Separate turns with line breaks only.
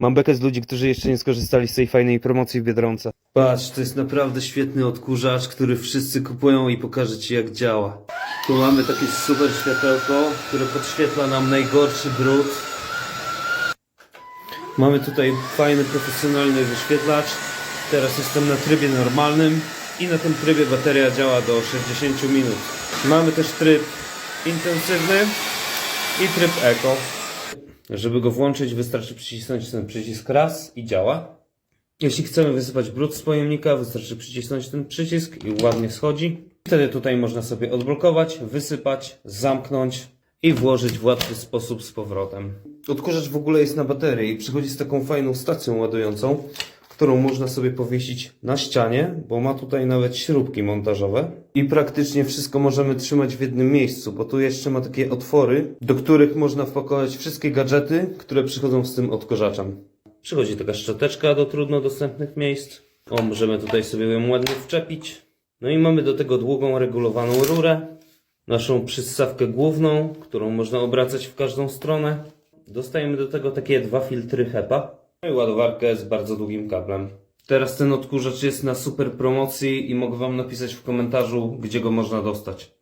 Mam bekę z ludzi, którzy jeszcze nie skorzystali z tej fajnej promocji w Biedronce. Patrz, to jest naprawdę świetny odkurzacz, który wszyscy kupują i pokażę Ci jak działa. Tu mamy takie super światełko, które podświetla nam najgorszy brud. Mamy tutaj fajny, profesjonalny wyświetlacz. Teraz jestem na trybie normalnym i na tym trybie bateria działa do 60 minut. Mamy też tryb intensywny i tryb eco. Żeby go włączyć, wystarczy przycisnąć ten przycisk raz i działa. Jeśli chcemy wysypać brud z pojemnika, wystarczy przycisnąć ten przycisk i ładnie schodzi. Wtedy tutaj można sobie odblokować, wysypać, zamknąć i włożyć w łatwy sposób z powrotem. Odkurzacz w ogóle jest na baterii i przychodzi z taką fajną stacją ładującą, którą można sobie powiesić na ścianie, bo ma tutaj nawet śrubki montażowe. I praktycznie wszystko możemy trzymać w jednym miejscu, bo tu jeszcze ma takie otwory, do których można wpakować wszystkie gadżety, które przychodzą z tym odkurzaczem. Przychodzi taka szczoteczka do trudno dostępnych miejsc. O, możemy tutaj sobie ją ładnie wczepić. No i mamy do tego długą, regulowaną rurę. Naszą przystawkę główną, którą można obracać w każdą stronę. Dostajemy do tego takie dwa filtry HEPA. No i ładowarkę z bardzo długim kablem. Teraz ten odkurzacz jest na super promocji i mogę Wam napisać w komentarzu, gdzie go można dostać.